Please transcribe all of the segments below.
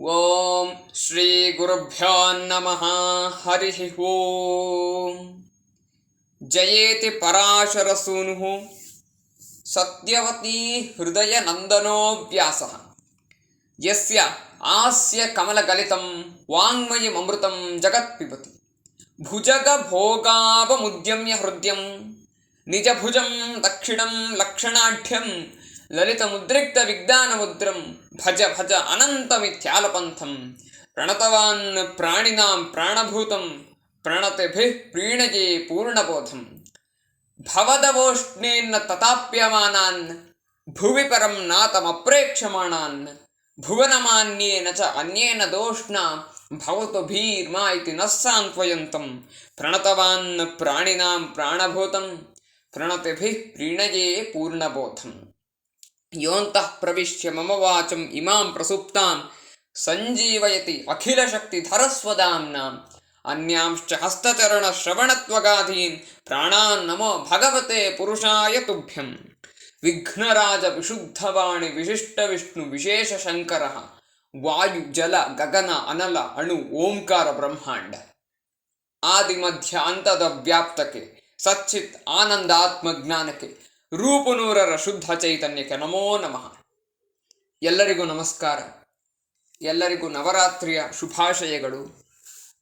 ओम श्री गुरुभ्यो नम। हरि ॐ जयेति पराशरसूनुः। सत्यवती हृदय नंदनो व्यास। यस्य आस्य कमलगलितं वाङ्मयममृतं जगत्पिबति। भुजगभोगावमुद्यम्य निज भुजम दक्षिणम लक्षणाढ़्यम। ललितमुद्रिक्त विज्ञानमुद्रं भज भज अनन्तमित्यालपन्थं प्रणतवान् प्राणिनां प्राणभूतं, प्रणतिभिः प्रीणये पूर्णबोधम। भवदवोष्णेन तताप्यमानान् भुवि परं नातमप्रेक्षमाणान्, भुवनमान्येन च अन्येन दोष्णा, भवतु भीर्मा इति नः सान्त्वयन्तं प्रणतवान् प्राणिनां प्राणभूतं, प्रणतिभिः प्रीणये पूर्णबोधम्। ಯೋಂತಃ ಪ್ರವಿಶ್ಯ ಮಮ ವಾಚಂ ಇಮಾಂ ಪ್ರಸುಪ್ತಾಂ ಸಂಜೀವಯತಿ ಅಖಿಲಶಕ್ತಿಧರಸ್ವದಾಂನಾಂ ಅನ್ಯಾಂಶ್ಚ ಹಸ್ತಚರಣ ಶ್ರವಣತ್ವಗಾಧೀನ್ ಪ್ರಾಣಾನ್ ನಮೋ ಭಗವತೆ ಪುರುಷಾಯ ತುಭ್ಯಂ ವಿಘ್ನರಾಜ ವಿಶುದ್ಧವಾಣಿ ವಿಶಿಷ್ಟ ವಿಷ್ಣು ವಿಶೇಷ ಶಂಕರ ವಾಯು ಜಲ ಗಗನ ಅನಲ ಅಣು ಓಂಕಾರ ಬ್ರಹ್ಮಾಂಡ ಆದಿ ಮಧ್ಯ ಅಂತದ ವ್ಯಾಪ್ತಕ್ಕೆ ಸಚ್ಚಿತ್ ಆನಂದಾತ್ಮ ಜ್ಞಾನಕ್ಕೆ ರೂಪುನೂರರ ಶುದ್ಧ ಚೈತನ್ಯಕ್ಕೆ ನಮೋ ನಮಃ. ಎಲ್ಲರಿಗೂ ನಮಸ್ಕಾರ. ಎಲ್ಲರಿಗೂ ನವರಾತ್ರಿಯ ಶುಭಾಶಯಗಳು.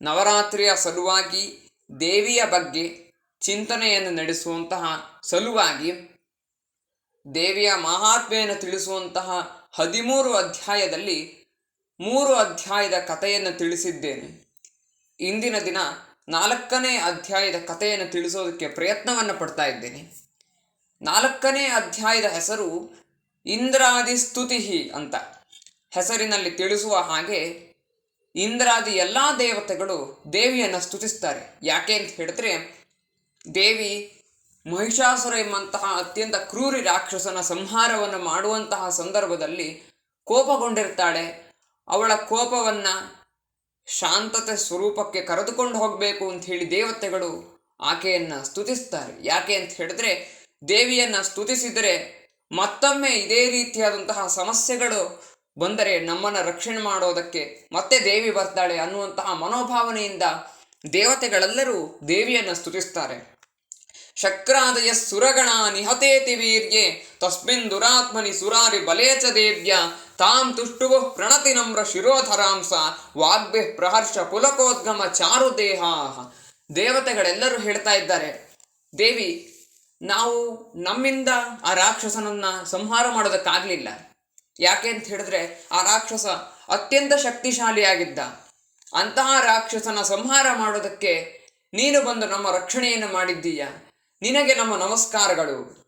ನವರಾತ್ರಿಯ ಸಲುವಾಗಿ ದೇವಿಯ ಬಗ್ಗೆ ಚಿಂತನೆಯನ್ನು ನಡೆಸುವಂತಹ ಸಲುವಾಗಿ ದೇವಿಯ ಮಹಾತ್ಮೆಯನ್ನು ತಿಳಿಸುವಂತಹ ಹದಿಮೂರು ಅಧ್ಯಾಯದಲ್ಲಿ ಮೂರು ಅಧ್ಯಾಯದ ಕಥೆಯನ್ನು ತಿಳಿಸಿದ್ದೇನೆ. ಇಂದಿನ ದಿನ ನಾಲ್ಕನೇ ಅಧ್ಯಾಯದ ಕಥೆಯನ್ನು ತಿಳಿಸೋದಕ್ಕೆ ಪ್ರಯತ್ನವನ್ನು ಪಡ್ತಾ ಇದ್ದೇನೆ. ನಾಲ್ಕನೇ ಅಧ್ಯಾಯದ ಹೆಸರು ಇಂದ್ರಾದಿ ಸ್ತುತಿಹಿ ಅಂತ. ಹೆಸರಿನಲ್ಲಿ ತಿಳಿಸುವ ಹಾಗೆ ಇಂದ್ರಾದಿ ಎಲ್ಲ ದೇವತೆಗಳು ದೇವಿಯನ್ನು ಸ್ತುತಿಸ್ತಾರೆ. ಯಾಕೆ ಅಂತ ಹೇಳಿದ್ರೆ, ದೇವಿ ಮಹಿಷಾಸುರ ಎಂಬಂತಹ ಅತ್ಯಂತ ಕ್ರೂರಿ ರಾಕ್ಷಸನ ಸಂಹಾರವನ್ನು ಮಾಡುವಂತಹ ಸಂದರ್ಭದಲ್ಲಿ ಕೋಪಗೊಂಡಿರ್ತಾಳೆ. ಅವಳ ಕೋಪವನ್ನು ಶಾಂತತೆ ಸ್ವರೂಪಕ್ಕೆ ಕರೆದುಕೊಂಡು ಹೋಗಬೇಕು ಅಂತ ಹೇಳಿ ದೇವತೆಗಳು ಆಕೆಯನ್ನು ಸ್ತುತಿಸ್ತಾರೆ. ಯಾಕೆ ಅಂತ ಹೇಳಿದ್ರೆ ದೇವಿಯನ್ನು ಸ್ತುತಿಸಿದರೆ ಮತ್ತೊಮ್ಮೆ ಇದೇ ರೀತಿಯಾದಂತಹ ಸಮಸ್ಯೆಗಳು ಬಂದರೆ ನಮ್ಮನ್ನು ರಕ್ಷಣೆ ಮಾಡೋದಕ್ಕೆ ಮತ್ತೆ ದೇವಿ ಬರ್ತಾಳೆ ಅನ್ನುವಂತಹ ಮನೋಭಾವನೆಯಿಂದ ದೇವತೆಗಳೆಲ್ಲರೂ ದೇವಿಯನ್ನು ಸ್ತುತಿಸ್ತಾರೆ. ಶಕ್ರಾದಯ ಸುರಗಣ ನಿಹತೇತಿ ವೀರ್ಯೆ, ತಸ್ಮಿನ್ ದುರಾತ್ಮನಿ ಸುರಾರಿ ಬಲೇಚ ದೇವ್ಯ, ತಾಂ ತುಷ್ಟುವು ಪ್ರಣತಿ ನಮ್ರ ಶಿರೋಧರಾಂಸ, ವಾಗ್ಭೆ ಪ್ರಹರ್ಷ ಪುಲಕೋದ್ಗಮ ಚಾರು ದೇಹ ದೇವತೆಗಳೆಲ್ಲರೂ ಹೇಳ್ತಾ ಇದ್ದಾರೆ, ದೇವಿ ನಾವು ನಮ್ಮಿಂದ ಆ ರಾಕ್ಷಸನನ್ನ ಸಂಹಾರ ಮಾಡೋದಕ್ಕಾಗಲಿಲ್ಲ. ಯಾಕೆ ಅಂತ ಹೇಳಿದ್ರೆ ಆ ರಾಕ್ಷಸ ಅತ್ಯಂತ ಶಕ್ತಿಶಾಲಿಯಾಗಿದ್ದ. ಅಂತಹ ರಾಕ್ಷಸನ ಸಂಹಾರ ಮಾಡೋದಕ್ಕೆ ನೀನು ಬಂದು ನಮ್ಮ ರಕ್ಷಣೆಯನ್ನು ಮಾಡಿದ್ದೀಯ. ನಿನಗೆ ನಮ್ಮ ನಮಸ್ಕಾರಗಳು.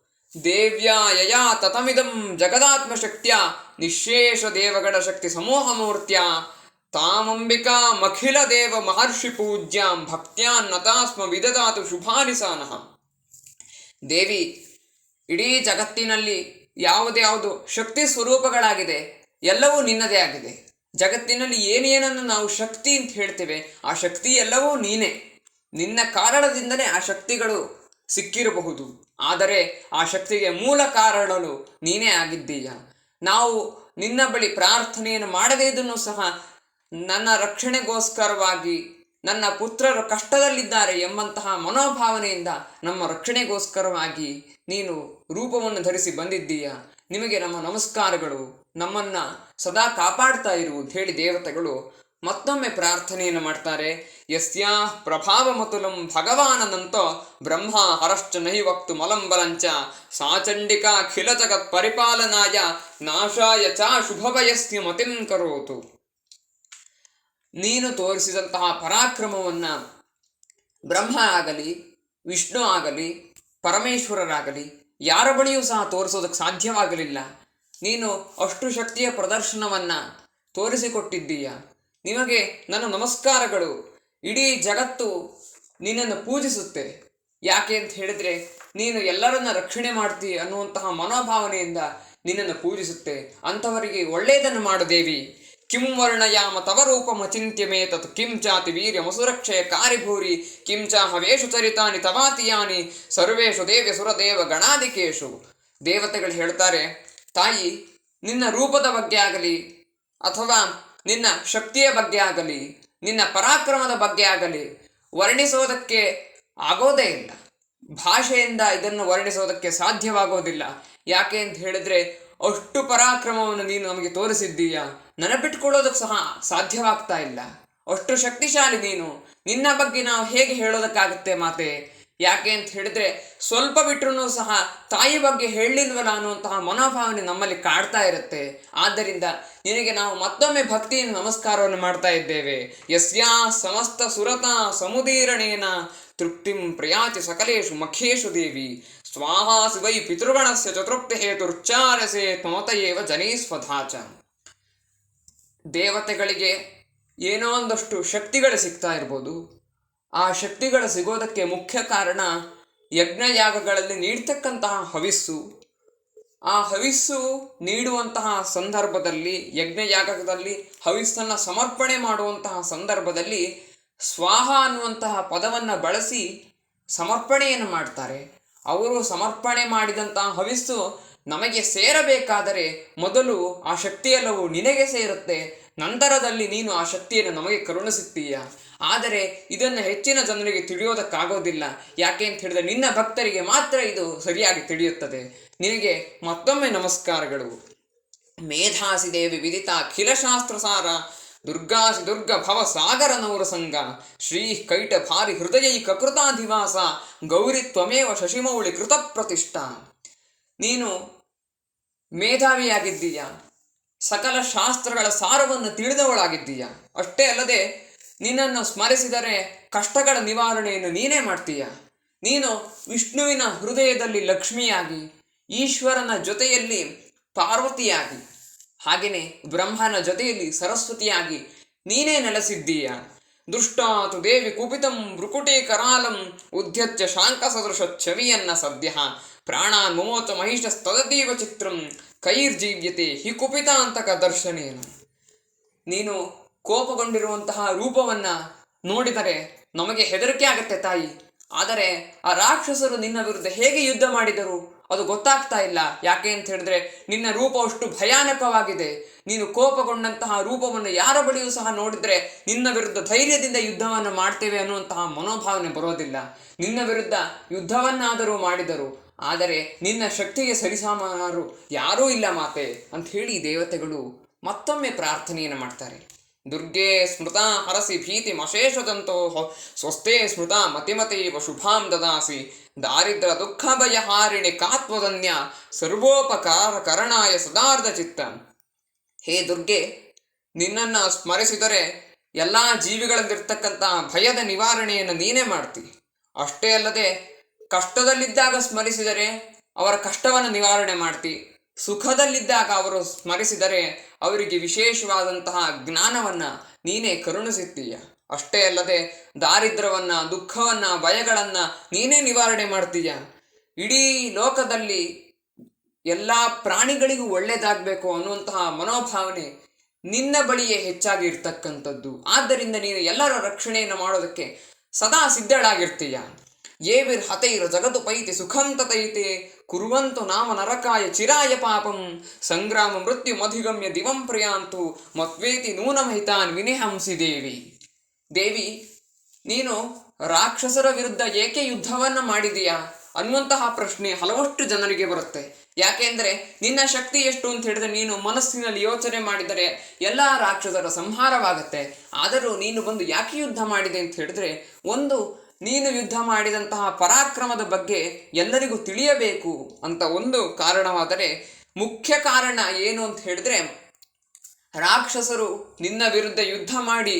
ದೇವ್ಯಾ ಯಯಾ ತತಮಿದಂ ಜಗದಾತ್ಮ ಶಕ್ತಿಯ ನಿಶೇಷ ದೇವಗಣ ಶಕ್ತಿ ಸಮೂಹ ಮೂರ್ತ್ಯ ತಾಮಂಬಿಕಾ ಮಖಿಲ ದೇವ ಮಹರ್ಷಿ ಪೂಜ್ಯಾಂ ಭಕ್ತ್ಯಾನ್ನತಾಸ್ಮ ವಿದದಾತು ಶುಭಾನಿಸಾನಃ. ದೇವಿ, ಇಡೀ ಜಗತ್ತಿನಲ್ಲಿ ಯಾವುದ್ಯಾವುದು ಶಕ್ತಿ ಸ್ವರೂಪಗಳಾಗಿದೆ, ಎಲ್ಲವೂ ನಿನ್ನದೇ ಆಗಿದೆ. ಜಗತ್ತಿನಲ್ಲಿ ಏನೇನನ್ನು ನಾವು ಶಕ್ತಿ ಅಂತ ಹೇಳ್ತೇವೆ, ಆ ಶಕ್ತಿ ಎಲ್ಲವೂ ನೀನೇ. ನಿನ್ನ ಕಾರಣದಿಂದಲೇ ಆ ಶಕ್ತಿಗಳು ಸಿಕ್ಕಿರಬಹುದು. ಆದರೆ ಆ ಶಕ್ತಿಗೆ ಮೂಲ ಕಾರಣಲು ನೀನೇ ಆಗಿದ್ದೀಯ. ನಾವು ನಿನ್ನ ಬಳಿ ಪ್ರಾರ್ಥನೆಯನ್ನು ಮಾಡದೇ ಇದನ್ನು ಸಹ ನನ್ನ ರಕ್ಷಣೆಗೋಸ್ಕರವಾಗಿ ನನ್ನ ಪುತ್ರರು ಕಷ್ಟದಲ್ಲಿದ್ದಾರೆ ಎಂಬಂತಹ ಮನೋಭಾವನೆಯಿಂದ ನಮ್ಮ ರಕ್ಷಣೆಗೋಸ್ಕರವಾಗಿ ನೀನು ರೂಪವನ್ನು ಧರಿಸಿ ಬಂದಿದ್ದೀಯ? ನಿಮಗೆ ನಮ್ಮ ನಮಸ್ಕಾರಗಳು. ನಮ್ಮನ್ನ ಸದಾ ಕಾಪಾಡ್ತಾ ಇರು ಹೇಳಿ ದೇವತೆಗಳು ಮತ್ತೊಮ್ಮೆ ಪ್ರಾರ್ಥನೆಯನ್ನು ಮಾಡ್ತಾರೆ. ಯಸ್ಯಾ ಪ್ರಭಾವಮತುಲಂ ಭಗವಾನನಂತೋ ಬ್ರಹ್ಮ ಹರಶ್ಚ ನೈವಕ್ತು ವಕ್ತು ಮಲಂಬಲಂಚ ಸಾಚಂಡಿಕಾ ಖಿಲ ಜಗತ್ ಪರಿಪಾಲನಾಯ ನಾಶಾಯ ಚ ಶುಭವಯಸ್ಯ ಮತಿಂ ಕರೋತು. ನೀನು ತೋರಿಸಿದಂತಹ ಪರಾಕ್ರಮವನ್ನು ಬ್ರಹ್ಮ ಆಗಲಿ, ವಿಷ್ಣು ಆಗಲಿ, ಪರಮೇಶ್ವರರಾಗಲಿ, ಯಾರ ಬಳಿಯೂ ಸಹ ತೋರಿಸೋದಕ್ಕೆ ಸಾಧ್ಯವಾಗಲಿಲ್ಲ. ನೀನು ಅಷ್ಟು ಶಕ್ತಿಯ ಪ್ರದರ್ಶನವನ್ನು ತೋರಿಸಿಕೊಟ್ಟಿದ್ದೀಯ? ನಿಮಗೆ ನನ್ನ ನಮಸ್ಕಾರಗಳು. ಇಡೀ ಜಗತ್ತು ನಿನ್ನನ್ನು ಪೂಜಿಸುತ್ತೆ. ಯಾಕೆ ಅಂತ ಹೇಳಿದ್ರೆ, ನೀನು ಎಲ್ಲರನ್ನ ರಕ್ಷಣೆ ಮಾಡ್ತೀಯ ಅನ್ನುವಂತಹ ಮನೋಭಾವನೆಯಿಂದ ನಿನ್ನನ್ನು ಪೂಜಿಸುತ್ತೆ. ಅಂಥವರಿಗೆ ಒಳ್ಳೆಯದನ್ನು ಮಾಡು ದೇವಿ. ಕಿಂ ವರ್ಣಯಾಮ ತವ ರೂಪಮಚಿತ್ಯಮೇ ತತ್ ಕಿಂ ಚಾತಿ ವೀರ್ಯಮಸುರಕ್ಷಯ ಕಾರಿಭೂರಿ ಕಿಂ ಚ ಹವೇಶು ಚರಿತಾನಿ ತವಾತಿಯಾನಿ ಸರ್ವೇಶು ದೇವ್ಯ ಸುರದೇವ ಗಣಾಧಿಕೇಶು ದೇವತೆಗಳು ಹೇಳ್ತಾರೆ, ತಾಯಿ, ನಿನ್ನ ರೂಪದ ಬಗ್ಗೆ ಆಗಲಿ ಅಥವಾ ನಿನ್ನ ಶಕ್ತಿಯ ಬಗ್ಗೆ ಆಗಲಿ, ನಿನ್ನ ಪರಾಕ್ರಮದ ಬಗ್ಗೆ ಆಗಲಿ ವರ್ಣಿಸೋದಕ್ಕೆ ಆಗೋದೇ ಇಲ್ಲ. ಭಾಷೆಯಿಂದ ಇದನ್ನು ವರ್ಣಿಸೋದಕ್ಕೆ ಸಾಧ್ಯವಾಗೋದಿಲ್ಲ. ಯಾಕೆ ಅಂತ ಹೇಳಿದ್ರೆ, ಅಷ್ಟು ಪರಾಕ್ರಮವನ್ನು ನೀನು ನಮಗೆ ತೋರಿಸಿದ್ದೀಯ? ನೆನಪಿಟ್ಕೊಳ್ಳೋದಕ್ಕೆ ಸಹ ಸಾಧ್ಯವಾಗ್ತಾ ಇಲ್ಲ. ಅಷ್ಟು ಶಕ್ತಿಶಾಲಿ ನೀನು. ನಿನ್ನ ಬಗ್ಗೆ ನಾವು ಹೇಗೆ ಹೇಳೋದಕ್ಕಾಗುತ್ತೆ ಮಾತೆ? ಯಾಕೆ ಅಂತ ಹೇಳಿದ್ರೆ ಸ್ವಲ್ಪ ಬಿಟ್ರೂ ಸಹ ತಾಯಿ ಬಗ್ಗೆ ಹೇಳಲಿಲ್ವಲ್ಲ ಅನ್ನುವಂತಹ ಮನೋಭಾವನೆ ನಮ್ಮಲ್ಲಿ ಕಾಡ್ತಾ ಇರುತ್ತೆ. ಆದ್ದರಿಂದ ನಿನಗೆ ನಾವು ಮತ್ತೊಮ್ಮೆ ಭಕ್ತಿಯಿಂದ ನಮಸ್ಕಾರವನ್ನು ಮಾಡ್ತಾ ಇದ್ದೇವೆ. ಯಸ್ಯಾ ಸಮಸ್ತ ಸುರತ ಸಮುದೀರಣೇನ ತೃಪ್ತಿಂ ಪ್ರಯಾತಿ ಸಕಲೇಶು ಮಖೇಶು ದೇವಿ. ಸ್ವಾಹಾ ವೈ ಪಿತೃಗಣಸ್ಯ ಚತುರ್ಥಿ ಹೇತುರ್ಚಾರಸೆ ತ್ವಮತಯೇವ ಜನೀಸ್ವಧಾಚ. ದೇವತೆಗಳಿಗೆ ಏನೋ ಒಂದಷ್ಟು ಶಕ್ತಿಗಳು ಸಿಗ್ತಾ ಇರ್ಬೋದು. ಆ ಶಕ್ತಿಗಳು ಸಿಗೋದಕ್ಕೆ ಮುಖ್ಯ ಕಾರಣ ಯಜ್ಞಯಾಗಗಳಲ್ಲಿ ನೀಡ್ತಕ್ಕಂತಹ ಹವಿಸ್ಸು. ಆ ಹವಿಸ್ಸು ನೀಡುವಂತಹ ಸಂದರ್ಭದಲ್ಲಿ, ಯಜ್ಞಯಾಗದಲ್ಲಿ ಹವಿಸ್ಸನ್ನು ಸಮರ್ಪಣೆ ಮಾಡುವಂತಹ ಸಂದರ್ಭದಲ್ಲಿ ಸ್ವಾಹ ಅನ್ನುವಂತಹ ಪದವನ್ನು ಬಳಸಿ ಸಮರ್ಪಣೆಯನ್ನು ಮಾಡ್ತಾರೆ. ಅವರು ಸಮರ್ಪಣೆ ಮಾಡಿದಂತಹ ಹವಿಸ್ಸು ನಮಗೆ ಸೇರಬೇಕಾದರೆ ಮೊದಲು ಆ ಶಕ್ತಿಯೆಲ್ಲವೂ ನಿನಗೆ ಸೇರುತ್ತೆ, ನಂತರದಲ್ಲಿ ನೀನು ಆ ಶಕ್ತಿಯನ್ನು ನಮಗೆ ಕರುಣಿಸುತ್ತೀಯ? ಆದರೆ ಇದನ್ನು ಹೆಚ್ಚಿನ ಜನರಿಗೆ ತಿಳಿಯೋದಕ್ಕಾಗೋದಿಲ್ಲ. ಯಾಕೆ ಅಂತ ಹೇಳಿದ್ರೆ ನಿನ್ನ ಭಕ್ತರಿಗೆ ಮಾತ್ರ ಇದು ಸರಿಯಾಗಿ ತಿಳಿಯುತ್ತದೆ. ನಿನಗೆ ಮತ್ತೊಮ್ಮೆ ನಮಸ್ಕಾರಗಳು. ಮೇಧಾಸಿ ದೇವಿ ವಿದಿತ ಅಖಿಲ ಶಾಸ್ತ್ರಸಾರ ದುರ್ಗಾಸಿ ದುರ್ಗ ಭವ ಸಾಗರ ನೌರ ಸಂಗ ಶ್ರೀ ಕೈಟ ಭಾರಿ ಹೃದಯೈ ಕಕೃತಾಧಿವಾಸ ಗೌರಿ ತ್ವಮೇವ ಶಶಿಮೌಳಿ ಕೃತ ಪ್ರತಿಷ್ಠಾ ನೀನು ಮೇಧಾವಿಯಾಗಿದ್ದೀಯ. ಸಕಲ ಶಾಸ್ತ್ರಗಳ ಸಾರವನ್ನು ತಿಳಿದವಳಾಗಿದ್ದೀಯ. ಅಷ್ಟೇ ಅಲ್ಲದೆ ನಿನ್ನನ್ನು ಸ್ಮರಿಸಿದರೆ ಕಷ್ಟಗಳ ನಿವಾರಣೆಯನ್ನು ನೀನೇ ಮಾಡ್ತೀಯ. ನೀನು ವಿಷ್ಣುವಿನ ಹೃದಯದಲ್ಲಿ ಲಕ್ಷ್ಮಿಯಾಗಿ, ಈಶ್ವರನ ಜೊತೆಯಲ್ಲಿ ಪಾರ್ವತಿಯಾಗಿ, ಹಾಗೆಯೇ ಬ್ರಹ್ಮನ ಜೊತೆಯಲ್ಲಿ ಸರಸ್ವತಿಯಾಗಿ ನೀನೇ ನೆಲೆಸಿದ್ದೀಯ. ದುಷ್ಟಾತು ದೇವಿ ಕುಪಿತಂ ಭ್ರುಕುಟಿ ಕರಾಲಂ ಉದ್ಯತ್ಯ ಶಾಂಕ ಸದೃಶ ಛವಿಯನ್ನ ಸದ್ಯ ಪ್ರಾಣಾನ್ ಮುಮೋಚ ಮಹಿಷಸ್ತದತೀವ ಚಿತ್ರಂ ಕೈರ್ಜೀವ್ಯತೆ ಹಿ ಕುಪಿತಾಂತಕ ದರ್ಶನೇನ. ನೀನು ಕೋಪಗೊಂಡಿರುವಂತಹ ರೂಪವನ್ನ ನೋಡಿದರೆ ನಮಗೆ ಹೆದರಿಕೆ ಆಗತ್ತೆ ತಾಯಿ. ಆದರೆ ಆ ರಾಕ್ಷಸರು ನಿನ್ನ ವಿರುದ್ಧ ಹೇಗೆ ಯುದ್ಧ ಮಾಡಿದರು ಅದು ಗೊತ್ತಾಗ್ತಾ ಇಲ್ಲ. ಯಾಕೆ ಅಂತ ಹೇಳಿದ್ರೆ ನಿನ್ನ ರೂಪ ಅಷ್ಟು ಭಯಾನಕವಾಗಿದೆ. ನೀನು ಕೋಪಗೊಂಡಂತಹ ರೂಪವನ್ನು ಯಾರ ಬಳಿಯೂ ಸಹ ನೋಡಿದ್ರೆ ನಿನ್ನ ವಿರುದ್ಧ ಧೈರ್ಯದಿಂದ ಯುದ್ಧವನ್ನು ಮಾಡ್ತೇವೆ ಅನ್ನುವಂತಹ ಮನೋಭಾವನೆ ಬರೋದಿಲ್ಲ. ನಿನ್ನ ವಿರುದ್ಧ ಯುದ್ಧವನ್ನಾದರೂ ಮಾಡಿದರು. ಆದರೆ ನಿನ್ನ ಶಕ್ತಿಗೆ ಸರಿಸಮಾನರು ಯಾರೂ ಇಲ್ಲ ಮಾತೆ ಅಂತ ಹೇಳಿ ದೇವತೆಗಳು ಮತ್ತೊಮ್ಮೆ ಪ್ರಾರ್ಥನೆಯನ್ನು ಮಾಡ್ತಾರೆ. ದುರ್ಗೆ ಸ್ಮೃತ ಹರಸಿ ಭೀತಿ ಮಶೇಷದಂತೋ ಸ್ವಸ್ಥೆ ಸ್ಮೃತ ಮತಿಮತೇವ ಶುಭಾಂ ದದಾಸಿ. ದಾರಿದ್ರ ದುಃಖ ಭಯ ಹಾರಿಣಿ ಕಾತ್ವದನ್ಯ ಸರ್ವೋಪಕಾರ ಕರಣಾಯ ಸದಾರ್ಧ ಚಿತ್ತ. ಹೇ ದುರ್ಗೆ, ನಿನ್ನನ್ನು ಸ್ಮರಿಸಿದರೆ ಎಲ್ಲ ಜೀವಿಗಳಲ್ಲಿರ್ತಕ್ಕಂಥ ಭಯದ ನಿವಾರಣೆಯನ್ನು ನೀನೇ ಮಾಡ್ತಿ. ಅಷ್ಟೇ ಅಲ್ಲದೆ ಕಷ್ಟದಲ್ಲಿದ್ದಾಗ ಸ್ಮರಿಸಿದರೆ ಅವರ ಕಷ್ಟವನ್ನು ನಿವಾರಣೆ ಮಾಡ್ತಿ. ಸುಖದಲ್ಲಿದ್ದಾಗ ಅವರು ಸ್ಮರಿಸಿದರೆ ಅವರಿಗೆ ವಿಶೇಷವಾದಂತಹ ಜ್ಞಾನವನ್ನು ನೀನೇ ಕರುಣಿಸುತ್ತೀಯ. ಅಷ್ಟೇ ಅಲ್ಲದೆ ದಾರಿದ್ರ್ಯವನ್ನ, ದುಃಖವನ್ನ, ಭಯಗಳನ್ನ ನೀನೇ ನಿವಾರಣೆ ಮಾಡ್ತೀಯ. ಇಡೀ ಲೋಕದಲ್ಲಿ ಎಲ್ಲ ಪ್ರಾಣಿಗಳಿಗೂ ಒಳ್ಳೇದಾಗಬೇಕು ಅನ್ನುವಂತಹ ಮನೋಭಾವನೆ ನಿನ್ನ ಬಳಿಯೇ ಹೆಚ್ಚಾಗಿ ಇರ್ತಕ್ಕಂಥದ್ದು ಆದ್ದರಿಂದ ನೀನು ಎಲ್ಲರ ರಕ್ಷಣೆಯನ್ನು ಮಾಡೋದಕ್ಕೆ ಸದಾ ಸಿದ್ಧಳಾಗಿರ್ತೀಯ. ಏವಿರ್ ಹತೈರ ಜಗತು ಪೈತಿ ಸುಖಂ ತತೈತೆ. ಕುರುವಂತು ನಾಮ ನರಕಾಯ ಚಿರಾಯ ಪಾಪಂ. ಸಂಗ್ರಾಮ ಮೃತ್ಯು ಮಧಿಗಮ್ಯ ದಿವಂ ಪ್ರಯಾಂತು. ಮತ್ವೇತಿ ನೂನಮಹಿತಾನ್ ವಿನಿಹಂಸಿ ದೇವಿ. ದೇವಿ, ನೀನು ರಾಕ್ಷಸರ ವಿರುದ್ಧ ಏಕೆ ಯುದ್ಧವನ್ನ ಮಾಡಿದೀಯಾ? ಅನ್ನುವಂತಹ ಪ್ರಶ್ನೆ ಹಲವಷ್ಟು ಜನರಿಗೆ ಬರುತ್ತೆ. ಯಾಕೆಂದ್ರೆ ನಿನ್ನ ಶಕ್ತಿ ಎಷ್ಟು ಅಂತ ಹೇಳಿದ್ರೆ ನೀನು ಮನಸ್ಸಿನಲ್ಲಿ ಯೋಚನೆ ಮಾಡಿದರೆ ಎಲ್ಲ ರಾಕ್ಷಸರ ಸಂಹಾರವಾಗುತ್ತೆ. ಆದರೂ ನೀನು ಬಂದು ಯಾಕೆ ಯುದ್ಧ ಮಾಡಿದೆ ಅಂತ ಹೇಳಿದ್ರೆ ಒಂದು, ನೀನು ಯುದ್ಧ ಮಾಡಿದಂತಹ ಪರಾಕ್ರಮದ ಬಗ್ಗೆ ಎಲ್ಲರಿಗೂ ತಿಳಿಯಬೇಕು ಅಂತ ಒಂದು ಕಾರಣವಾದರೆ ಮುಖ್ಯ ಕಾರಣ ಏನು ಅಂತ ಹೇಳಿದ್ರೆ ರಾಕ್ಷಸರು ನಿನ್ನ ವಿರುದ್ಧ ಯುದ್ಧ ಮಾಡಿ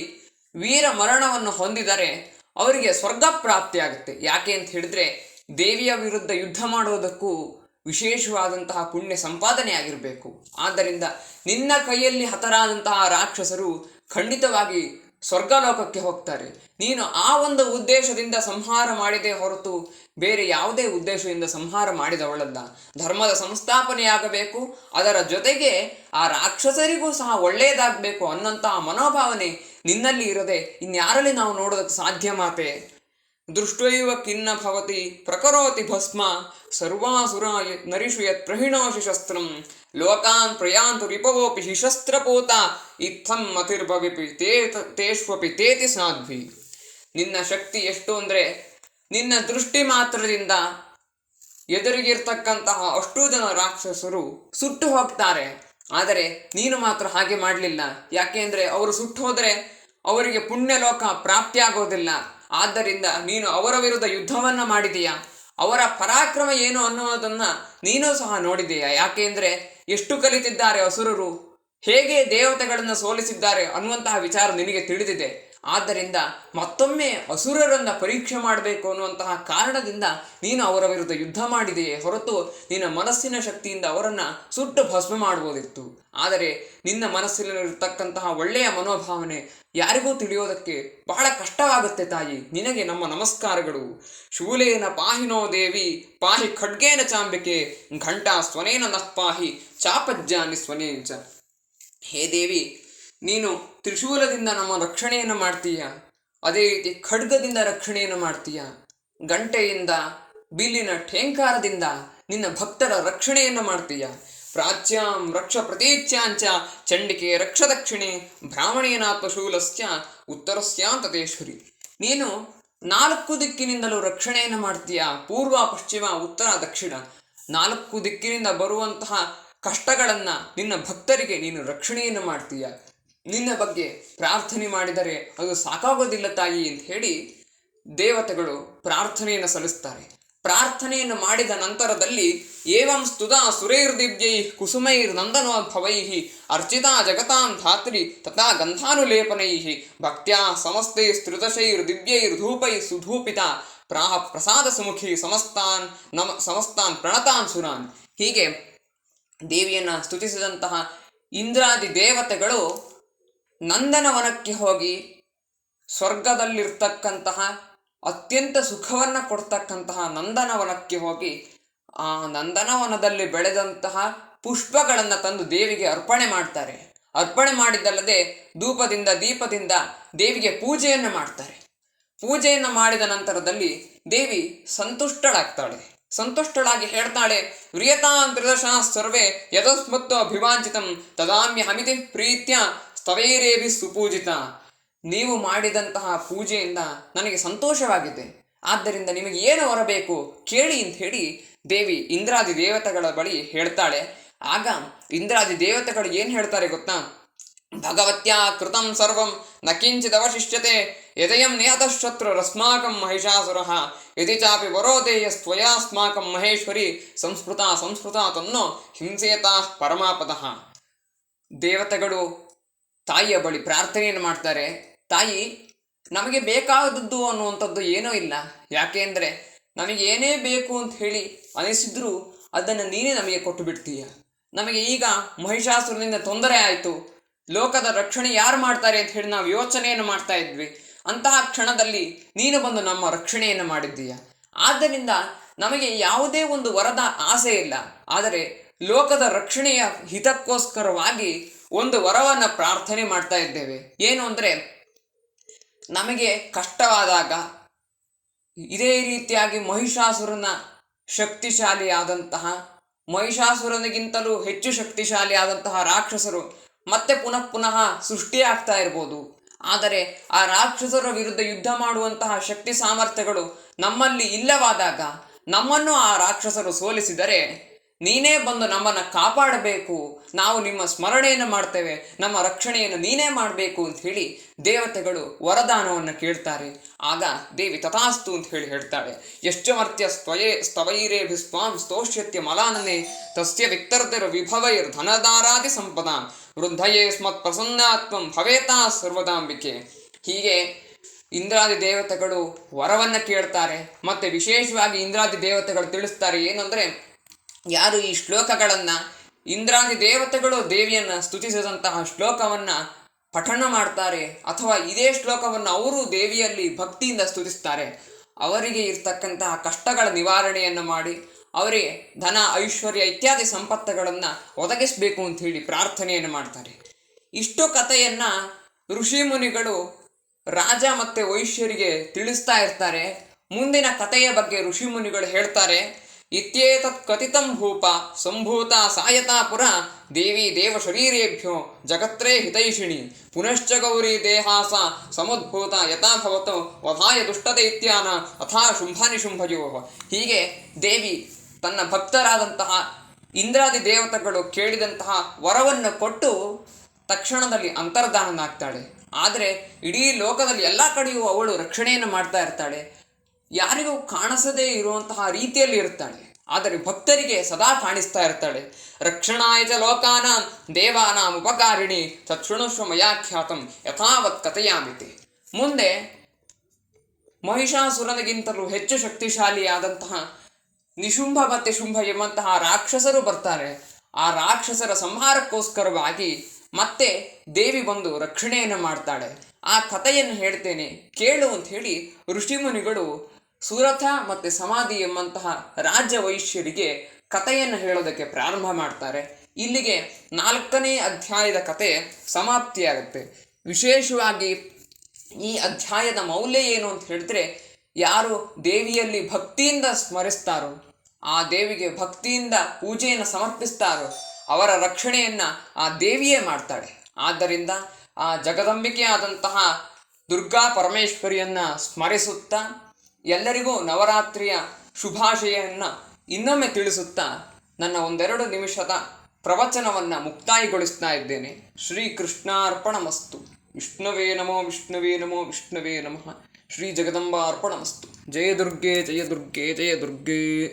ವೀರ ಮರಣವನ್ನು ಹೊಂದಿದರೆ ಅವರಿಗೆ ಸ್ವರ್ಗ ಪ್ರಾಪ್ತಿಯಾಗುತ್ತೆ. ಯಾಕೆ ಅಂತ ಹೇಳಿದ್ರೆ ದೇವಿಯ ವಿರುದ್ಧ ಯುದ್ಧ ಮಾಡೋದಕ್ಕೂ ವಿಶೇಷವಾದಂತಹ ಪುಣ್ಯ ಸಂಪಾದನೆ ಆಗಿರಬೇಕು ಆದ್ದರಿಂದ ನಿನ್ನ ಕೈಯಲ್ಲಿ ಹತರಾದಂತಹ ರಾಕ್ಷಸರು ಖಂಡಿತವಾಗಿ ಸ್ವರ್ಗಲೋಕಕ್ಕೆ ಹೋಗ್ತಾರೆ. ನೀನು ಆ ಒಂದು ಉದ್ದೇಶದಿಂದ ಸಂಹಾರ ಮಾಡಿದೆ ಹೊರತು ಬೇರೆ ಯಾವುದೇ ಉದ್ದೇಶದಿಂದ ಸಂಹಾರ ಮಾಡಿದವಳಲ್ಲ. ಧರ್ಮದ ಸಂಸ್ಥಾಪನೆಯಾಗಬೇಕು, ಅದರ ಜೊತೆಗೆ ಆ ರಾಕ್ಷಸರಿಗೂ ಸಹ ಒಳ್ಳೆಯದಾಗಬೇಕು ಅನ್ನೋಂತಹ ಮನೋಭಾವನೆ ನಿನ್ನಲ್ಲಿ ಇರದೆ ಇನ್ಯಾರಲ್ಲಿ ನಾವು ನೋಡೋದಕ್ಕೆ ಸಾಧ್ಯ ಮಾತೆ? ದೃಷ್ಟೈವ ಖಿನ್ನ ಭವತಿ ಪ್ರಕರೋತಿ ಭಸ್ಮ. ಸರ್ವಾಸುರ ನರಿಷು ಯತ್ ಪ್ರಹಿಣೋಷಿ ಶಸ್ತ್ರಂ ಲೋಕಾನ್ ಪ್ರಯಾಂತು ರಿಪವೋಪಿ ಹಿ ಶಸ್ತ್ರಪೂತ ಇತ್ತಂ ಮತಿರ್ಭವಿಪಿ ತೇ ತೇಷ್ವಪಿ ತೇತಿ ಸಾಧ್ವಿ. ನಿನ್ನ ಶಕ್ತಿ ಎಷ್ಟು ಅಂದರೆ ನಿನ್ನ ದೃಷ್ಟಿ ಮಾತ್ರದಿಂದ ಎದುರಿಗಿರ್ತಕ್ಕಂತಹ ಅಷ್ಟೂ ಜನ ರಾಕ್ಷಸರು ಸುಟ್ಟು ಹೋಗ್ತಾರೆ. ಆದರೆ ನೀನು ಮಾತ್ರ ಹಾಗೆ ಮಾಡಲಿಲ್ಲ. ಯಾಕೆ ಅಂದರೆ ಅವರು ಸುಟ್ಟು ಹೋದರೆ ಅವರಿಗೆ ಪುಣ್ಯಲೋಕ ಪ್ರಾಪ್ತಿಯಾಗೋದಿಲ್ಲ. ಆದ್ದರಿಂದ ನೀನು ಅವರ ವಿರುದ್ಧ ಯುದ್ಧವನ್ನ ಮಾಡಿದೀಯಾ? ಅವರ ಪರಾಕ್ರಮ ಏನು ಅನ್ನೋದನ್ನ ನೀನು ಸಹ ನೋಡಿದೀಯಾ? ಯಾಕೆಂದರೆ ಎಷ್ಟು ಕಲಿತಿದ್ದಾರೆ ಅಸುರರು? ಹೇಗೆ ದೇವತೆಗಳನ್ನು ಸೋಲಿಸಿದ್ದಾರೆ ಅನ್ನುವಂತಹ ವಿಚಾರ ನಿನಗೆ ತಿಳಿದಿದೆ. ಆದ್ದರಿಂದ ಮತ್ತೊಮ್ಮೆ ಅಸುರರನ್ನ ಪರೀಕ್ಷೆ ಮಾಡಬೇಕು ಅನ್ನುವಂತಹ ಕಾರಣದಿಂದ ನೀನು ಅವರ ವಿರುದ್ಧ ಯುದ್ಧ ಮಾಡಿದೆಯೇ ಹೊರತು ನಿನ್ನ ಮನಸ್ಸಿನ ಶಕ್ತಿಯಿಂದ ಅವರನ್ನ ಸುಟ್ಟು ಭಸ್ಮ ಮಾಡಬಹುದಿತ್ತು ಆದರೆ ನಿನ್ನ ಮನಸ್ಸಿನಲ್ಲಿರತಕ್ಕಂತಹ ಒಳ್ಳೆಯ ಮನೋಭಾವನೆ ಯಾರಿಗೂ ತಿಳಿಯೋದಕ್ಕೆ ಬಹಳ ಕಷ್ಟವಾಗುತ್ತೆ ತಾಯಿ. ನಿನಗೆ ನಮ್ಮ ನಮಸ್ಕಾರಗಳು. ಶೂಲೇನ ಪಾಹಿನೋ ದೇವಿ, ಪಾಹಿ ಖಡ್ಗೇನ ಚಾಂಬಿಕೆ, ಘಂಟಾ ಸ್ವನೇನ ನಪ್ಪಾಹಿ ಪಾಹಿ, ಚಾಪಜ್ಜಾನಿ ಸ್ವನೇಂಚ ಹೇ ದೇವಿ ನೀನು ತ್ರಿಶೂಲದಿಂದ ನಮ್ಮ ರಕ್ಷಣೆಯನ್ನು ಮಾಡ್ತೀಯ? ಅದೇ ರೀತಿ ಖಡ್ಗದಿಂದ ರಕ್ಷಣೆಯನ್ನು ಮಾಡ್ತೀಯ? ಗಂಟೆಯಿಂದ, ಬಿಲ್ಲಿನ ಠೇಂಕಾರದಿಂದ ನಿನ್ನ ಭಕ್ತರ ರಕ್ಷಣೆಯನ್ನು ಮಾಡ್ತೀಯ? ಪ್ರಾಚ್ಯಾಂ ರಕ್ಷ ಪ್ರತೀಚ್ಯಾಂಚ ಚಂಡಿಕೆ ರಕ್ಷ ದಕ್ಷಿಣೆ ಪಶುಲಸ್ಯ ಉತ್ತರಸ್ಯಾಂತದೇಶ್ವರಿ ನೀನು ನಾಲ್ಕು ದಿಕ್ಕಿನಿಂದಲೂ ರಕ್ಷಣೆಯನ್ನು ಮಾಡ್ತೀಯ? ಪೂರ್ವ, ಪಶ್ಚಿಮ, ಉತ್ತರ, ದಕ್ಷಿಣ. ನಾಲ್ಕು ದಿಕ್ಕಿನಿಂದ ಬರುವಂತಹ ಕಷ್ಟಗಳನ್ನು ನಿನ್ನ ಭಕ್ತರಿಗೆ ನೀನು ರಕ್ಷಣೆಯನ್ನು ಮಾಡ್ತೀಯ? ನಿನ್ನ ಬಗ್ಗೆ ಪ್ರಾರ್ಥನೆ ಮಾಡಿದರೆ ಅದು ಸಾಕಾಗೋದಿಲ್ಲ ತಾಯಿ ಅಂತ ಹೇಳಿ ದೇವತೆಗಳು ಪ್ರಾರ್ಥನೆಯನ್ನು ಸಲ್ಲಿಸ್ತಾರೆ ಪ್ರಾರ್ಥನೆಯನ್ನು ಮಾಡಿದ ನಂತರದಲ್ಲಿ ಏವಂ ಸ್ತುತ ಸುರೈರ್ದಿವ್ಯೈ ಕುಸುಮೈರ್ ನಂದನೋದ್ಭವೈ ಅರ್ಚಿತಾ ಜಗತಾಂ ಧಾತ್ರಿ ತಥಾ ಗಂಧಾನುಲೇಪನೈ ಭಕ್ತ್ಯಾ ಸಮಸ್ತೈ ಸ್ತೃತಶೈರ್ ದಿವ್ಯೈರ್ ಧೂಪೈ ಸುಧೂಪಿತ ಪ್ರಾಹ ಪ್ರಸಾದ ಸುಮುಖಿ ಸಮಸ್ತಾನ್ ನಮ ಸಮಸ್ತಾನ್ ಪ್ರಣತಾನ್ ಸುರಾನ್ ಹೀಗೆ ದೇವಿಯನ್ನ ಸ್ತುತಿಸಿದಂತಹ ಇಂದ್ರಾದಿ ದೇವತೆಗಳು ನಂದನವನಕ್ಕೆ ಹೋಗಿ ಸ್ವರ್ಗದಲ್ಲಿರ್ತಕ್ಕಂತಹ ಅತ್ಯಂತ ಸುಖವನ್ನು ಕೊಡ್ತಕ್ಕಂತಹ ನಂದನವನಕ್ಕೆ ಹೋಗಿ ಆ ನಂದನವನದಲ್ಲಿ ಬೆಳೆದಂತಹ ಪುಷ್ಪಗಳನ್ನು ತಂದು ದೇವಿಗೆ ಅರ್ಪಣೆ ಮಾಡ್ತಾರೆ. ಅರ್ಪಣೆ ಮಾಡಿದ್ದಲ್ಲದೆ ಧೂಪದಿಂದ, ದೀಪದಿಂದ ದೇವಿಗೆ ಪೂಜೆಯನ್ನು ಮಾಡ್ತಾರೆ. ಪೂಜೆಯನ್ನು ಮಾಡಿದ ನಂತರದಲ್ಲಿ ದೇವಿ ಸಂತುಷ್ಟಳಾಗ್ತಾಳೆ. ಸಂತುಷ್ಟಳಾಗಿ ಹೇಳ್ತಾಳೆ ವ್ರಿಯತಾಂ ಸರ್ವೇ ಯದಸ್ಮತ್ತು ಅಭಿವಾಂಚಿತಂ ತದಾಮ್ಯ ಹಮಿತಿ ಪ್ರೀತ್ಯ ಸ್ತವೈರೇಭಿ ಸುಪೂಜಿತ. ನೀವು ಮಾಡಿದಂತಹ ಪೂಜೆಯಿಂದ ನನಗೆ ಸಂತೋಷವಾಗಿದೆ. ಆದ್ದರಿಂದ ನಿಮಗೆ ಏನು ಹೊರಬೇಕು? ಕೇಳಿ ಅಂತ ಹೇಳಿ ದೇವಿ ಇಂದ್ರಾದಿ ದೇವತೆಗಳ ಬಳಿ ಹೇಳ್ತಾಳೆ. ಆಗ ಇಂದ್ರಾದಿ ದೇವತೆಗಳು ಏನು ಹೇಳ್ತಾರೆ ಗೊತ್ತಾ? ಭಗವತ್ಯಾ ಕೃತಂ ಸರ್ವಂ ನ ಕಿಂಚಿದವಶಿಷ್ಯತೆ ಯದಯಂ ನಿಹತಶತ್ರುರಸ್ಮಾಕಂ ಮಹಿಷಾಸುರಃ ಯದಿ ಚಾಪಿ ವರೋದೇಯ ಸ್ವಯಾಸ್ಮಾಕಂ ಮಹೇಶ್ವರಿ ಸಂಸ್ಕೃತ ಸಂಸ್ಕೃತ ತನ್ನೋ ಹಿಂಸೇತಾ ಪರಮಾಪದಃ. ದೇವತೆಗಳು ತಾಯಿಯ ಬಳಿ ಪ್ರಾರ್ಥನೆಯನ್ನು ಮಾಡ್ತಾರೆ, ತಾಯಿ, ನಮಗೆ ಬೇಕಾದದ್ದು ಅನ್ನುವಂಥದ್ದು ಏನೂ ಇಲ್ಲ. ಯಾಕೆ ಅಂದರೆ ನಮಗೆ ಏನೇ ಬೇಕು ಅಂತ ಹೇಳಿ ಅನಿಸಿದ್ರೂ ಅದನ್ನು ನೀನೇ ನಮಗೆ ಕೊಟ್ಟು ಬಿಡ್ತೀಯ. ನಮಗೆ ಈಗ ಮಹಿಷಾಸುರನಿಂದ ತೊಂದರೆ ಆಯಿತು. ಲೋಕದ ರಕ್ಷಣೆ ಯಾರು ಮಾಡ್ತಾರೆ ಅಂತ ಹೇಳಿ ನಾವು ಯೋಚನೆಯನ್ನು ಮಾಡ್ತಾ ಇದ್ವಿ. ಅಂತಹ ಕ್ಷಣದಲ್ಲಿ ನೀನು ಬಂದು ನಮ್ಮ ರಕ್ಷಣೆಯನ್ನು ಮಾಡಿದ್ದೀಯ. ಆದ್ದರಿಂದ ನಮಗೆ ಯಾವುದೇ ಒಂದು ವರದ ಆಸೆ ಇಲ್ಲ. ಆದರೆ ಲೋಕದ ರಕ್ಷಣೆಯ ಹಿತಕ್ಕೋಸ್ಕರವಾಗಿ ಒಂದು ವರವನ್ನು ಪ್ರಾರ್ಥನೆ ಮಾಡ್ತಾ ಇದ್ದೇವೆ. ಏನು ಅಂದರೆ, ನಮಗೆ ಕಷ್ಟವಾದಾಗ, ಇದೇ ರೀತಿಯಾಗಿ ಮಹಿಷಾಸುರನ ಶಕ್ತಿಶಾಲಿಯಾದಂತಹ, ಮಹಿಷಾಸುರನಿಗಿಂತಲೂ ಹೆಚ್ಚು ಶಕ್ತಿಶಾಲಿಯಾದಂತಹ ರಾಕ್ಷಸರು ಮತ್ತೆ ಪುನಃ ಪುನಃ ಸೃಷ್ಟಿಯಾಗ್ತಾ ಇರ್ಬೋದು. ಆದರೆ ಆ ರಾಕ್ಷಸರ ವಿರುದ್ಧ ಯುದ್ಧ ಮಾಡುವಂತಹ ಶಕ್ತಿ ಸಾಮರ್ಥ್ಯಗಳು ನಮ್ಮಲ್ಲಿ ಇಲ್ಲವಾದಾಗ, ನಮ್ಮನ್ನು ಆ ರಾಕ್ಷಸರು ಸೋಲಿಸಿದರೆ ನೀನೇ ಬಂದು ನಮ್ಮನ್ನು ಕಾಪಾಡಬೇಕು. ನಾವು ನಿಮ್ಮ ಸ್ಮರಣೆಯನ್ನು ಮಾಡ್ತೇವೆ. ನಮ್ಮ ರಕ್ಷಣೆಯನ್ನು ನೀನೇ ಮಾಡಬೇಕು ಅಂತ ಹೇಳಿ ದೇವತೆಗಳು ವರದಾನವನ್ನು ಕೇಳ್ತಾರೆ. ಆಗ ದೇವಿ ತಥಾಸ್ತು ಅಂತ ಹೇಳಿ ಹೇಳ್ತಾಳೆ. ಯಶ್ಚಮರ್ತ್ಯ ಸ್ವಯೇ ಸ್ತವೈರೇಭಿ ಸ್ವಾಂ ಸ್ತೋಷ್ಯತ್ಯ ಮಲಾನನೆ ತಸ್ಯ ವಿಕ್ತರ್ತಿರ ವಿಭವೈರ್ ಧನದಾರಾದಿ ಸಂಪದ ವೃದ್ಧಯೇ ಸ್ಮತ್ ಪ್ರಸನ್ನಾತ್ಮಂ ಭವೇತಾ ಸರ್ವದಾಂಬಿಕೆ. ಹೀಗೆ ಇಂದ್ರಾದಿ ದೇವತೆಗಳು ವರವನ್ನು ಕೇಳ್ತಾರೆ. ಮತ್ತೆ ವಿಶೇಷವಾಗಿ ಇಂದ್ರಾದಿ ದೇವತೆಗಳು ತಿಳಿಸ್ತಾರೆ ಏನಂದ್ರೆ ಯಾರು ಈ ಶ್ಲೋಕಗಳನ್ನು ಇಂದ್ರಾದಿ ದೇವತೆಗಳು ದೇವಿಯನ್ನು ಸ್ತುತಿಸಿದಂತಹ ಶ್ಲೋಕವನ್ನು ಪಠಣ ಮಾಡ್ತಾರೆ ಅಥವಾ ಇದೇ ಶ್ಲೋಕವನ್ನು ಅವರು ದೇವಿಯಲ್ಲಿ ಭಕ್ತಿಯಿಂದ ಸ್ತುತಿಸ್ತಾರೆ, ಅವರಿಗೆ ಇರ್ತಕ್ಕಂತಹ ಕಷ್ಟಗಳ ನಿವಾರಣೆಯನ್ನು ಮಾಡಿ ಅವರಿಗೆ ಧನ, ಐಶ್ವರ್ಯ ಇತ್ಯಾದಿ ಸಂಪತ್ತುಗಳನ್ನು ಒದಗಿಸಬೇಕು ಅಂತ ಹೇಳಿ ಪ್ರಾರ್ಥನೆಯನ್ನು ಮಾಡ್ತಾರೆ. ಇಷ್ಟು ಕಥೆಯನ್ನು ಋಷಿ ಮುನಿಗಳು ರಾಜ ಮತ್ತು ವೈಶ್ಯರಿಗೆ ತಿಳಿಸ್ತಾ ಇರ್ತಾರೆ. ಮುಂದಿನ ಕಥೆಯ ಬಗ್ಗೆ ಋಷಿ ಮುನಿಗಳು ಹೇಳ್ತಾರೆ. ಇತ್ಯೇತತ್ ಕಥಿತಂ ಭೂಪ ಸಂಭೂತ ಸಾಯತಾ ಪುರ ದೇವಿ ದೇವ ಶರೀರೇಭ್ಯೋ ಜಗತ್ರೇ ಹಿತೈಷಿಣಿ. ಪುನಶ್ಚ ಗೌರಿ ದೇಹಾಸ ಸಮದ್ಭೂತ ಯಥಾ ವಧಾಯ ದುಷ್ಟತೆ ಇತ್ಯಾನ ಅಥಾ ಶುಂಭಾನಿಶುಂಭಯೋ ಹೀಗೆ ದೇವಿ ತನ್ನ ಭಕ್ತರಾದಂತಹ ಇಂದ್ರಾದಿ ದೇವತೆಗಳು ಕೇಳಿದಂತಹ ವರವನ್ನು ಕೊಟ್ಟು ತಕ್ಷಣದಲ್ಲಿ ಅಂತರ್ಧಾನನಾಗ್ತಾಳೆ ಆದರೆ ಇಡೀ ಲೋಕದಲ್ಲಿ ಎಲ್ಲ ಕಡೆಯೂ ಅವಳು ರಕ್ಷಣೆಯನ್ನು ಮಾಡ್ತಾ ಇರ್ತಾಳೆ. ಯಾರಿಗೂ ಕಾಣಿಸದೇ ಇರುವಂತಹ ರೀತಿಯಲ್ಲಿ ಇರ್ತಾಳೆ. ಆದರೆ ಭಕ್ತರಿಗೆ ಸದಾ ಕಾಣಿಸ್ತಾ ಇರ್ತಾಳೆ. ರಕ್ಷಣಾಯ ಚ ಲೋಕಾನಾಂ, ದೇವಾನಾಂ ಉಪಕಾರಿಣಿ ತತ್ಶೃಣುಷ್ವ ಮಯಾಖ್ಯಾತಂ, ಯಥಾವತ್ ಕಥೆಯಾಮಿತಿ. ಮುಂದೆ ಮಹಿಷಾಸುರನಿಗಿಂತಲೂ ಹೆಚ್ಚು ಶಕ್ತಿಶಾಲಿಯಾದಂತಹ ನಿಶುಂಭ ಮತ್ತೆ ಶುಂಭ ಎಂಬಂತಹ ರಾಕ್ಷಸರು ಬರ್ತಾರೆ. ಆ ರಾಕ್ಷಸರ ಸಂಹಾರಕ್ಕೋಸ್ಕರವಾಗಿ ಮತ್ತೆ ದೇವಿ ಬಂದು ರಕ್ಷಣೆಯನ್ನು ಮಾಡ್ತಾಳೆ. ಆ ಕಥೆಯನ್ನು ಹೇಳ್ತೇನೆ. ಕೇಳು ಅಂತ ಹೇಳಿ ಋಷಿಮುನಿಗಳು ಸುರಥ ಮತ್ತು ಸಮಾಧಿ ಎಂಬಂತಹ ರಾಜ್ಯ ವೈಶ್ಯರಿಗೆ ಕಥೆಯನ್ನು ಹೇಳೋದಕ್ಕೆ ಪ್ರಾರಂಭ ಮಾಡ್ತಾರೆ. ಇಲ್ಲಿಗೆ ನಾಲ್ಕನೇ ಅಧ್ಯಾಯದ ಕತೆ ಸಮಾಪ್ತಿಯಾಗುತ್ತೆ. ವಿಶೇಷವಾಗಿ ಈ ಅಧ್ಯಾಯದ ಮೌಲ್ಯ ಏನು ಅಂತ ಹೇಳಿದ್ರೆ, ಯಾರು ದೇವಿಯಲ್ಲಿ ಭಕ್ತಿಯಿಂದ ಸ್ಮರಿಸ್ತಾರೋ, ಆ ದೇವಿಗೆ ಭಕ್ತಿಯಿಂದ ಪೂಜೆಯನ್ನು ಸಮರ್ಪಿಸ್ತಾರೋ, ಅವರ ರಕ್ಷಣೆಯನ್ನ ಆ ದೇವಿಯೇ ಮಾಡ್ತಾಳೆ. ಆದ್ದರಿಂದ ಆ ಜಗದಂಬಿಕೆ ಆದಂತಹ ದುರ್ಗಾ ಪರಮೇಶ್ವರಿಯನ್ನ ಸ್ಮರಿಸುತ್ತಾ ಎಲ್ಲರಿಗೂ ನವರಾತ್ರಿಯ ಶುಭಾಶಯವನ್ನು ಇನ್ನೊಮ್ಮೆ ತಿಳಿಸುತ್ತಾ ನನ್ನ ಒಂದೆರಡು ನಿಮಿಷದ ಪ್ರವಚನವನ್ನು ಮುಕ್ತಾಯಗೊಳಿಸ್ತಾ ಇದ್ದೇನೆ. ಶ್ರೀ ಕೃಷ್ಣಾರ್ಪಣಮಸ್ತು. ವಿಷ್ಣುವೇ ನಮೋ ವಿಷ್ಣುವೇ ನಮೋ, ವಿಷ್ಣುವೇ ನಮಃ. ಶ್ರೀ ಜಗದಂಬಾರ್ಪಣಮಸ್ತು. ಜಯ ದುರ್ಗೆ ಜಯ ದುರ್ಗೆ ಜಯ ದುರ್ಗೆ.